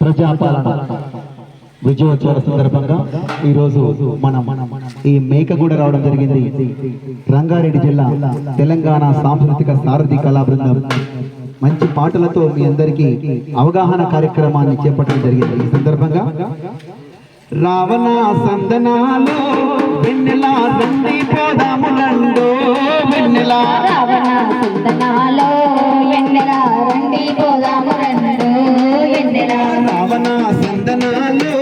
ప్రజాపాలన విజయోత్సవ సందర్భంగా ఈరోజు మనం ఈ మేకగూడ రావడం జరిగింది. రంగారెడ్డి జిల్లా తెలంగాణ సాంస్కృతిక సారథి కళా బృందం. మంచి పాటలతో మీ అందరికీ అవగాహన కార్యక్రమాన్ని చేపట్టడం జరిగింది. ఈ సందర్భంగా రావణ సందనాలు రండి పోదాములండో రావణ సుందనాలో సందనాలు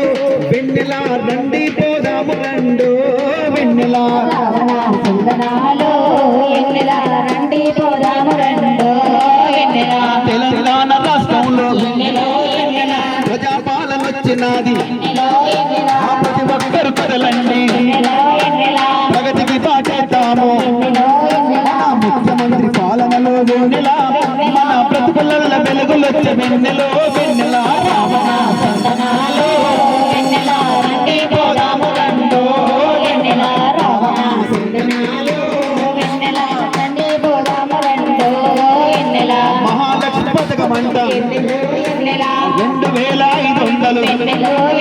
వెన్నెల రండి పోదాములండో వెన్నెల రావణ సుందనాలో రండి. పోదాము రండు తెలంగాణ రాష్ట్రంలో ప్రజాపాలన వచ్చినది. ప్రతి ఒక్కరు కదలండి. ప్రగతికి పాటేద్దాము ముఖ్యమంత్రి పాలనలో వెన్నెల మన బ్రతుకుల వెలుగులొచ్చే వెన్నెలో వెన్నెల రావణ.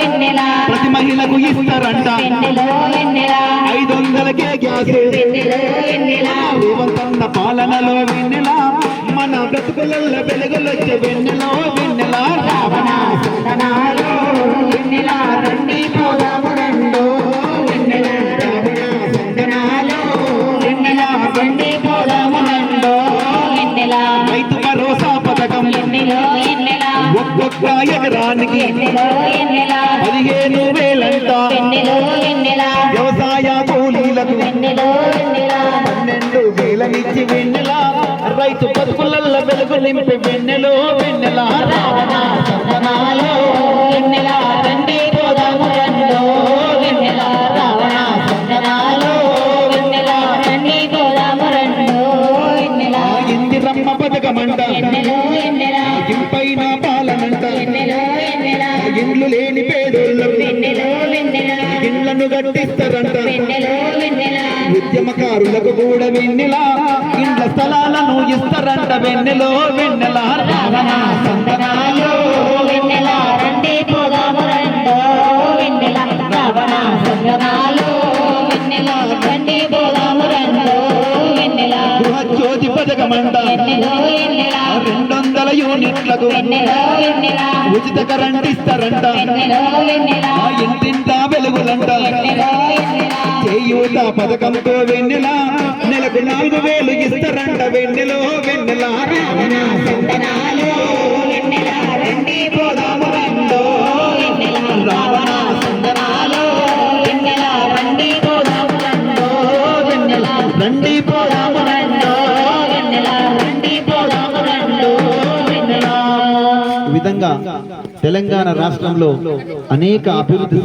ప్రతి మహిళకు ఇస్తారంట. ఐదు వందలకే గ్యాస్. రేవంతన్న పాలనలో వెన్నెల? మన బ్రతుకుల వెలుగులొచ్చే వెన్నెలో వెన్నెల? రావణ రెండు ఒక్కొక్క ఎకరానికి పదిహేను వేలంట వ్యవసాయ కూలీలకు పన్నెండు వేలనిచ్చి వెన్నెల. రైతు బతుకుల వెలుగు నింపి వెన్నెలో వెన్నెల. రావణ సుందనాలో ఎన్నెల రండి పోదాము రెండు ఎన్నెల రావణ సుందనాలో ఎన్నెల రండి పోదాము రెండు ఎన్నెల ఇందిరమ్మ పథకమంట లేని కట్టిస్తారంట. ఎన్నెలో ఎన్నెల ఉద్యమకారులకు కూడా వెన్నెల. ఇండ్ల స్థలాలను ఇస్తారంట వెన్నెలో వెన్నెల. రావణ సుందనాలో ఎన్నెల రండి వందల యూనిట్లకు ఉచిత కరెంట్ ఇస్తారంట ఆ ఇంటింటా వెలుగులంట. చేయూత పథకంతో వెన్నెల నెలకు నాలుగు వేలు ఇస్తారంట వెన్నెలో వెన్నెల రండి పోదాము విధంగా తెలంగాణ రాష్ట్రంలో అనేక అభివృద్ధి